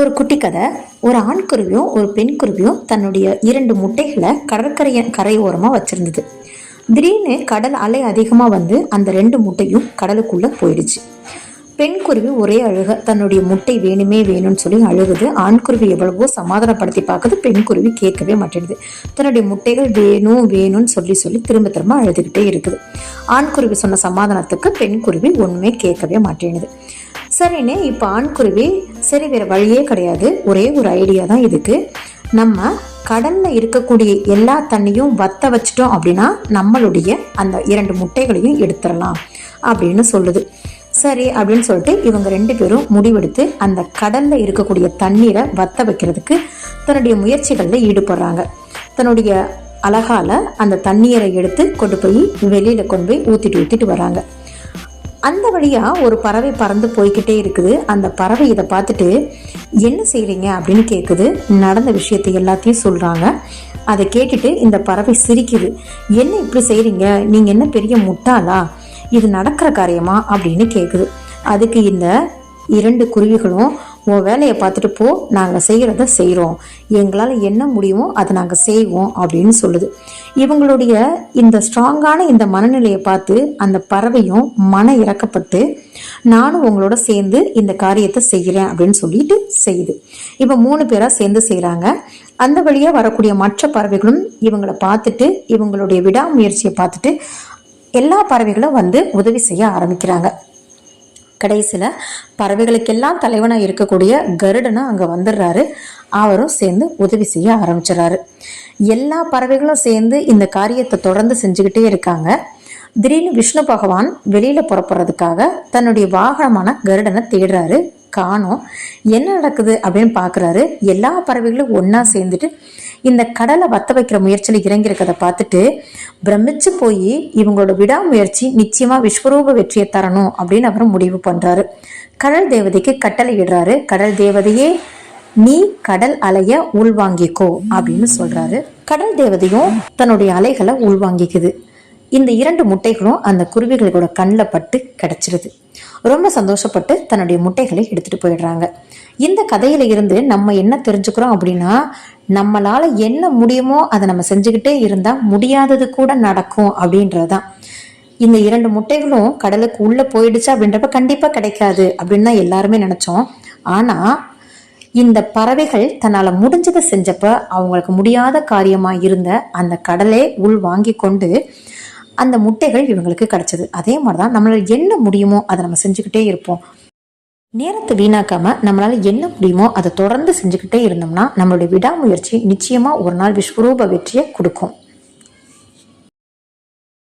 ஒரு குட்டி கதை ஒரு ஆண் குருவியும் ஒரு பெண் குருவியும் தன்னுடைய இரண்டு முட்டைகளை கடற்கரைய கரையோரமாக வச்சிருந்தது. திடீர்னு கடல் அலை அதிகமாக வந்து அந்த ரெண்டு முட்டையும் கடலுக்குள்ளே போயிடுச்சு. பெண் குருவி ஒரே அழுக தன்னுடைய முட்டை வேணுமே வேணும்னு சொல்லி அழுகுது. ஆண் குருவி எவ்வளவோ சமாதானப்படுத்தி பார்க்குது. பெண் குருவி கேட்கவே மாட்டேங்குது. தன்னுடைய முட்டைகள் வேணும் வேணும்னு சொல்லி சொல்லி திரும்ப திரும்ப அழுதுகிட்டே இருக்குது. ஆண் குருவி சொன்ன சமாதானத்துக்கு பெண் குருவி ஒன்றுமே கேட்கவே மாட்டேங்குது. சரின்னு இப்போ ஆண் குருவி சரி வேறு வழியே கிடையாது. ஒரே ஒரு ஐடியா தான் இதுக்கு. நம்ம கடலில் இருக்கக்கூடிய எல்லா தண்ணியும் வத்த வச்சிட்டோம் அப்படின்னா நம்மளுடைய அந்த இரண்டு முட்டைகளையும் எடுத்துடலாம் அப்படின்னு சொல்லுது. சரி அப்படின்னு சொல்லிட்டு இவங்க ரெண்டு பேரும் முடிவெடுத்து அந்த கடலில் இருக்கக்கூடிய தண்ணீரை வத்த வைக்கிறதுக்கு தன்னுடைய முயற்சிகளில் ஈடுபடுறாங்க. தன்னுடைய அழகால அந்த தண்ணீரை எடுத்து கொண்டு போய் வெளியில் கொண்டு போய் ஊற்றிட்டு ஊற்றிட்டு வராங்க. அந்த வழியாக ஒரு பறவை பறந்து போய்கிட்டே இருக்குது. அந்த பறவை இதை பார்த்துட்டு என்ன செய்கிறீங்க அப்படின்னு கேட்குது நடந்த விஷயத்தை எல்லாத்தையும் சொல்கிறாங்க அதை கேட்டுட்டு இந்த பறவை சிரிக்குது. என்ன இப்படி செய்கிறீங்க நீங்கள் என்ன பெரிய முட்டாளா? இது நடக்கிற காரியமா? அப்படின்னு கேட்குது அதுக்கு இந்த இரண்டு குருவிகளும் உன் வேலையை பார்த்துட்டு போ நாங்கள் செய்கிறத செய்கிறோம் எங்களால் என்ன முடியுமோ அதை நாங்கள் செய்வோம் அப்படின்னு சொல்லுது. இவங்களுடைய இந்த ஸ்ட்ராங்கான இந்த மனநிலையை பார்த்து அந்த பறவையும் மன இறக்கப்பட்டு நானும் உங்களோட சேர்ந்து இந்த காரியத்தை செய்கிறேன் அப்படின்னு சொல்லிட்டு செய்யுது. இப்போ மூணு பேராக சேர்ந்து செய்கிறாங்க அந்த வழியாக வரக்கூடிய மற்ற பறவைகளும் இவங்களை பார்த்துட்டு இவங்களுடைய விடாமுயற்சியை பார்த்துட்டு எல்லா பறவைகளும் வந்து உதவி செய்ய ஆரம்பிக்கிறாங்க. கடைசியில் பறவைகளுக்கெல்லாம் தலைவனாக இருக்கக்கூடிய கருடனும் அங்கே வந்துடுறாரு. அவரும் சேர்ந்து உதவி செய்ய ஆரம்பிச்சிடறாரு. எல்லா பறவைகளும் சேர்ந்து இந்த காரியத்தை தொடர்ந்து செஞ்சுக்கிட்டே இருக்காங்க. திடீர்னு விஷ்ணு பகவான் வெளியில் புறப்படுறதுக்காக தன்னுடைய வாகனமான கருடனை தேடுறாரு. காணும். என்ன நடக்குது அப்படின்னு பார்க்குறாரு. எல்லா பறவைகளும் ஒன்றா சேர்ந்துட்டு இந்த கடலை வத்த வைக்கிற முயற்சியில் இறங்கியிருக்கதை பார்த்துட்டு பிரமிச்சு போய் இவங்களோட விடாமுயற்சி நிச்சயமாக விஸ்வரூப வெற்றியை தரணும் அப்படின்னு அவர் முடிவு பண்ணுறாரு கடல் தேவதைக்கு கட்டளை இடுறாரு. கடல் தேவதையே நீ கடல் அலைய உள்வாங்கிக்கோ அப்படின்னு சொல்றாரு. கடல் தேவதையும் தன்னுடைய அலைகளை உள்வாங்கிக்குது. இந்த இரண்டு முட்டைகளும் அந்த குருவிகளோட கண்ணில் பட்டு கிடைச்சிருது. ரொம்ப சந்தோஷப்பட்டு தன்னுடைய முட்டைகளை எடுத்துட்டு போயிடுறாங்க. இந்த கதையில இருந்து நம்ம என்ன தெரிஞ்சுக்கிறோம் அப்படின்னா நம்மளால என்ன முடியுமோ அதை நம்ம செஞ்சுக்கிட்டே இருந்தா முடியாதது கூட நடக்கும் அப்படின்றதுதான். இந்த இரண்டு முட்டைகளும் கடலுக்கு உள்ள போயிடுச்சு அப்படின்றப்ப கண்டிப்பா கிடைக்காது அப்படின்னு தான் எல்லாருமே நினைச்சோம். ஆனா இந்த பறவைகள் தன்னால் முடிஞ்சதை செஞ்சப்ப அவங்களுக்கு முடியாத காரியமாக இருந்த அந்த கடலை உள் வாங்கி கொண்டு அந்த முட்டைகள் இவங்களுக்கு கிடைச்சது. அதே மாதிரி தான் நம்மளால் என்ன முடியுமோ அதை நம்ம செஞ்சுக்கிட்டே இருப்போம். நேரத்தை வீணாக்காம நம்மளால என்ன முடியுமோ அதை தொடர்ந்து செஞ்சுக்கிட்டே இருந்தோம்னா நம்மளுடைய விடாமுயற்சி நிச்சயமா ஒரு நாள் விஸ்வரூப வெற்றியை கொடுக்கும்.